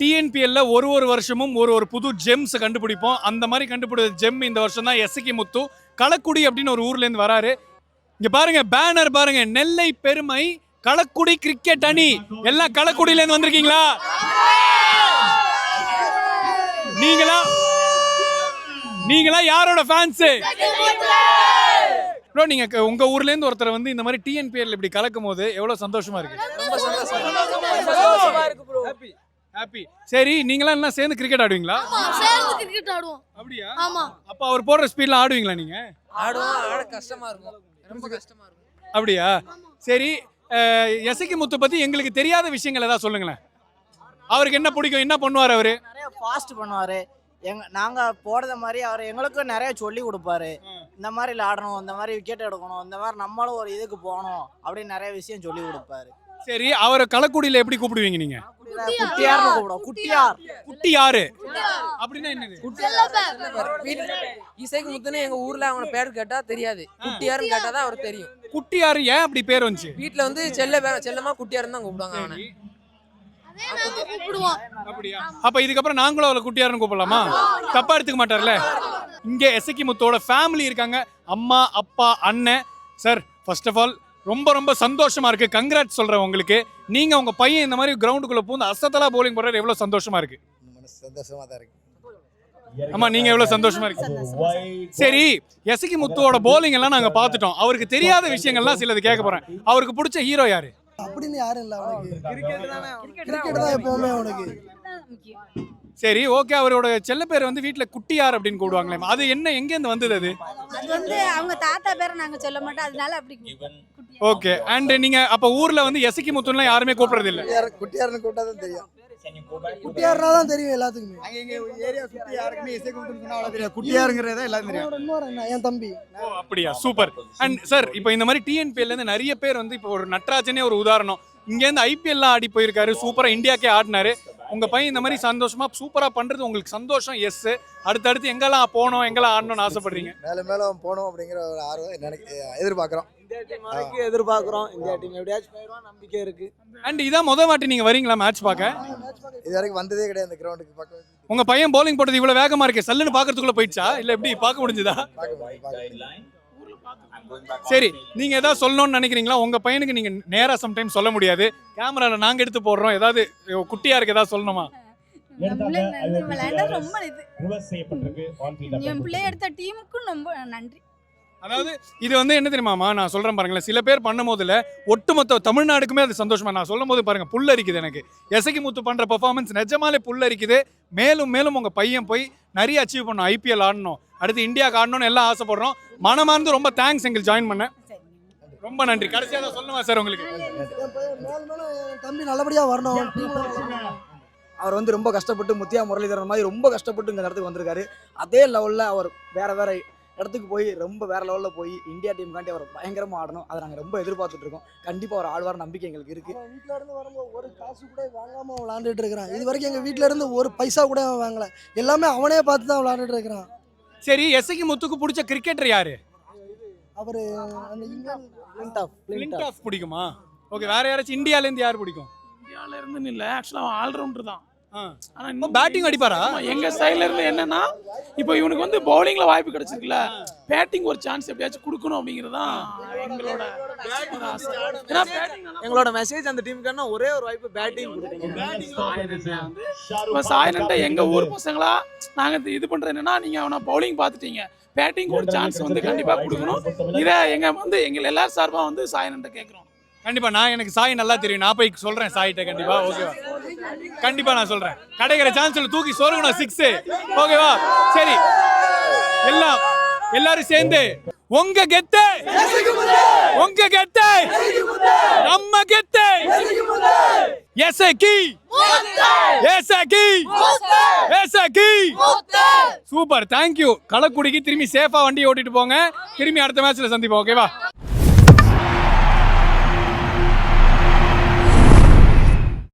டிஎன்பிஎல்ல ஒரு ஒரு வருஷமும் ஒரு ஒரு புது ஜெம்ஸ் கண்டுபிடிப்போம். அந்த மாதிரி கண்டுபிடிச்ச ஜெம் இந்த வருஷம் தான் எஸ்கி முத்து களக்குடி அப்படின்னு ஒரு ஊர்லேருந்து வராரு. இங்க பாருங்க பேனர் பாருங்க நெல்லை பெருமை களக்குடி கிரிக்கெட் அணி. எல்லாம் களக்குடியில இருந்து வந்திருக்கீங்களா? நீங்களா? நீங்களா யாரோட ஃபேன்ஸ் ப்ரோ நீங்க உங்கள் உங்க ஊர்ல இருந்து ஒருத்தர் வந்து இந்த மாதிரி டிஎன்பிஎல் இப்படி கலக்கும் போது எவ்வளவு சந்தோஷமா இருக்கு. ஹாப்பி சரி நீங்களா எல்லாம் சேர்ந்து கிரிக்கெட் ஆடுவீங்களா? சேர்ந்து கிரிக்கெட் ஆடுவோம். அப்படியா? ஆமா. அப்ப அவர் போடுற ஸ்பீட்ல ஆடுவீங்களா நீங்க? ஆடுவோம் ஆட கஷ்டமா இருக்கும். ரொம்ப கஷ்டமா இருக்கும். அப்படியா? சரி எசக்கி முத்து பத்தி எங்களுக்கு தெரியாத விஷயங்கள் ஏதாவது சொல்லுங்களேன். அவருக்கு என்ன பிடிக்கும்? என்ன பண்ணுவார் அவரு? நிறைய ஃபாஸ்ட் பண்ணுவாரு. எங்க நாங்க போடுற மாதிரி அவர் எங்களுக்கும் நிறைய சொல்லி கொடுப்பாரு. இந்த மாதிரி விளையாடணும் இந்த மாதிரி விக்கெட் எடுக்கணும் இந்த மாதிரி நம்மளும் ஒரு இதுக்கு போகணும் அப்படின்னு நிறைய விஷயம் சொல்லி கொடுப்பாரு. சரி அவரை களக்குடியில எப்படி கூப்பிடுவீங்க நீங்க? குட்டியார்னு கூப்பிடுவோம். குட்டியார். குட்டி யாரு? அப்படின்னா என்னது? வீட்டுல இசைக்கு முத்துன்னு எங்க ஊர்ல அவங்க பேர் கேட்டா தெரியாது. குட்டியாருன்னு கேட்டா தான் அவர் தெரியும். குட்டி யாரு ஏன் அப்படி பேர் வந்துச்சு? வீட்டுல வந்து செல்ல பேர செல்லமா குட்டியாருன்னு தான் கூப்பிடுவாங்க அவனை. அப்படியா? அப்ப இதுக்கப்புறம் நாங்களும் அவரை குட்டியாருன்னு கூப்பிடலாமா? தப்பா எடுத்துக்க மாட்டார்ல? இங்க எசக்கி முத்தோட ஃபேமிலி இருக்காங்க. அம்மா அப்பா அண்ணன். சார் ஃபர்ஸ்ட் ஆஃப் ஆல் ரொம்ப ரொம்ப சந்தோஷமா இருக்கு. கங்க்ராட் சொல்றேன் உங்களுக்கு. நீங்க உங்க பையன் இந்த மாதிரி கிரவுண்டுக்குள்ள பூந்து அசத்தலா போலிங் போடுறது எவ்வளவு சந்தோஷமா இருக்கு. மனசு சந்தோஷமா தான் இருக்கு ஆமா நீங்க எவ்வளவு சந்தோஷமா இருக்கு. சரி எசக்கி முத்துவோட போலிங் எல்லாம் நாங்க பார்த்துட்டோம். அவருக்கு தெரியாத விஷயங்கள்லாம் சிலது கேட்க போறேன். அவருக்கு பிடிச்ச ஹீரோ யாரு? அப்படின்னு யாரும் இல்ல அவனுக்கு. கிரிக்கெட் தான் எப்பவுமே அவனுக்கு. சரி ஓகே அவரோட செல்ல பேர் வந்து வீட்ல குட்டியார் அப்படின்னு கூடுவாங்களே அது என்ன எங்க இருந்து வந்தது அது? வந்து அவங்க தாத்தா பேரை நாங்க சொல்ல மாட்டோம். அதனால அப்படி. ஓகே. அண்ட் நீங்க அப்ப ஊர்ல வந்து எசக்கி முத்துலாம் யாருமே கூப்பிடுறது இல்ல குட்டியார் குட்டியார்னு கூப்பிட்டா தான் தெரியும் குட்டியார்னா தான் தெரியும் எல்லாத்துக்குமே. அங்க எங்க ஏரியா சுத்தி யாருக்குமே இசை கும்பிட்டு சொன்னா அவ்வளவு தெரியாது. குட்டியாருங்கிறதா எல்லாரும் தெரியும். இன்னொரு என் தம்பி. ஓ அப்படியா? சூப்பர். அண்ட் சார் இப்போ இந்த மாதிரி டிஎன்பிஎல்ல இருந்து நிறைய பேர் வந்து இப்போ ஒரு நட்ராஜனே ஒரு உதாரணம். இங்க இருந்து ஐபிஎல்ல ஆடி போயிருக்காரு. சூப்பரா இந்தியாக்கே ஆடினாரு. உங்க பையன் இந்த மாதிரி சந்தோஷமா சூப்பரா பண்றது உங்களுக்கு சந்தோஷம் எஸ் அடுத்தடுத்து எங்கெல்லாம் போகணும் எங்கெல்லாம் ஆடணும்னு ஆசைப்படுறீங்க? மேல மேல போகணும் அப்படிங்கிற ஒரு ஆர்வம் நினைக்க எதிர்பார்க்கிறோம். இந்தியா டீம் வரைக்கும் எதிர்பார்க்குறோம். இந்தியா டீம் எப்படியாச்சும் போயிடுவோம் நம்பிக்கை இருக்கு. அண்ட் இதான் முத வாட்டி நீங்க வரீங்களா மேட்ச் பார்க்க? இது வரைக்கும் வந்ததே கிடையாது இந்த கிரவுண்டுக்கு பார்க்க உங்க பையன் bowling போட்டது இவ்வளவு வேகமா இருக்கு சல்லுன்னு பாக்குறதுக்குள்ள போயிடுச்சா? இல்ல எப்படி பார்க்க முடிஞ்சதா? பார்க்க முடியும் பார்க்க சரி நீங்க ஏதாவது சொல்லணும்னு நினைக்கிறீங்களா? உங்க பையனுக்கு நீங்க நேரா சம்டைம் சொல்ல முடியாது. கேமரால நாங்க எடுத்து போடுறோம். ஏதாவது குட்டியா இருக்கு ஏதாவது சொல்லணுமா? ரொம்ப என் எடுத்த டீமுக்கும் ரொம்ப நன்றி. அதாவது இது வந்து என்ன தெரியுமாமா நான் சொல்றேன் பாருங்களேன். சில பேர் பண்ணும் போதுல ஒட்டுமொத்த தமிழ்நாடுக்குமே அது சந்தோஷமா நான் சொல்லும் போது பாருங்க புல்லரிக்குது எனக்கு. எசகி முத்து பண்ற பெர்ஃபார்மன்ஸ் நிஜமாலே புல்லரிக்குது மேலும் மேலும் உங்க பையன் போய் நிறைய அச்சீவ் பண்ணும் ஐபிஎல் ஆடணும். அடுத்து இந்தியாவுக்கு ஆடணும்னு எல்லாம் ஆசைப்படுறோம். மனமார்ந்து ரொம்ப தேங்க்ஸ் எங்களுக்கு ஜாயின் பண்ண. ரொம்ப நன்றி. கடைசியா தான் சொல்லணுமா சார் உங்களுக்கு? தம்பி நல்லபடியா வரணும். அவர் வந்து ரொம்ப கஷ்டப்பட்டு முத்தியா முரளிதரன் மாதிரி ரொம்ப கஷ்டப்பட்டு இந்த இடத்துக்கு வந்திருக்காரு. அதே லெவலில் அவர் வேற வேற இடத்துக்கு போய் ரொம்ப வேற லெவலில் போய் இந்தியா டீமுக்காண்டி அவர் பயங்கரமாக ஆடணும். அதை நாங்கள் ரொம்ப எதிர்பார்த்துட்டு இருக்கோம். கண்டிப்பாக அவர் ஆடுவார் நம்பிக்கை எங்களுக்கு இருக்கு. அவன் வீட்ல இருந்து வரும்போது ஒரு காசு கூட வாங்காம அவன் விளாண்டுட்டு இருக்கிறான். இது வரைக்கும் எங்க வீட்ல இருந்து ஒரு பைசா கூட அவன் வாங்கல. எல்லாமே அவனே பார்த்து தான் விளாண்டுட்டு இருக்கிறான். சரி எசகி முத்துக்கு பிடிச்ச கிரிக்கெட்டர் யாரு? அவரு அந்த இங்கிலாந்து பிளிண்ட் ஆஃப் கிளின்ட் ஆஃப் பிடிக்குமா? ஓகே வேற யாராச்சும் இந்தியால இருந்து யார் பிடிக்கும்? இந்தியால இருந்து இல்ல ஆக்சுவலா அவன் ஆல்ரவுண்டர் தான். ஆனா இன்னும் batting அடிப்பாரா? எங்க சைடுல இருந்து என்னன்னா இப்போ இவனுக்கு வந்து பவுலிங்ல வாய்ப்பு கிடைச்சிருக்குல்ல. பேட்டிங் ஒரு சான்ஸ் எப்படியாச்சும் கொடுக்கணும் அப்படிங்கிறது தான் எங்களோட எங்களோட மெசேஜ் அந்த டீமுக்கான ஒரே ஒரு வாய்ப்பு பேட்டிங் இப்போ சாயலண்ட எங்க ஊர் பசங்களா நாங்க இது- பண்றது என்னன்னா நீங்க அவனை பவுலிங் பார்த்துட்டீங்க. பேட்டிங் ஒரு சான்ஸ் வந்து கண்டிப்பா கொடுக்கணும். இதை எங்க வந்து எங்க எல்லாரும் சார்பா வந்து சாயலண்ட கேட்குறோம் கண்டிப்பா நான் எனக்கு சாய் நல்லா தெரியும். நான் போய் சொல்றேன் சாய்கிட்ட கண்டிப்பா ஓகேவா கண்டிப்பா நான் சொல்றேன். கிடைக்கிற சான்ஸ்ல தூக்கி சொருகணும் சிக்ஸ் ஓகேவா சரி. எல்லாம் எல்லாரும் சேர்ந்து உங்க கெத்தை. உங்க கெத்தை. நம்ம கெத்தை. எசகி. எசகி. எசகி. சூப்பர். தேங்க்யூ கலக்குடிக்கு திரும்பி சேஃபா வண்டி ஓட்டிட்டு போங்க. திரும்பி அடுத்த மேட்ச்ல சந்திப்போம். ஓகேவா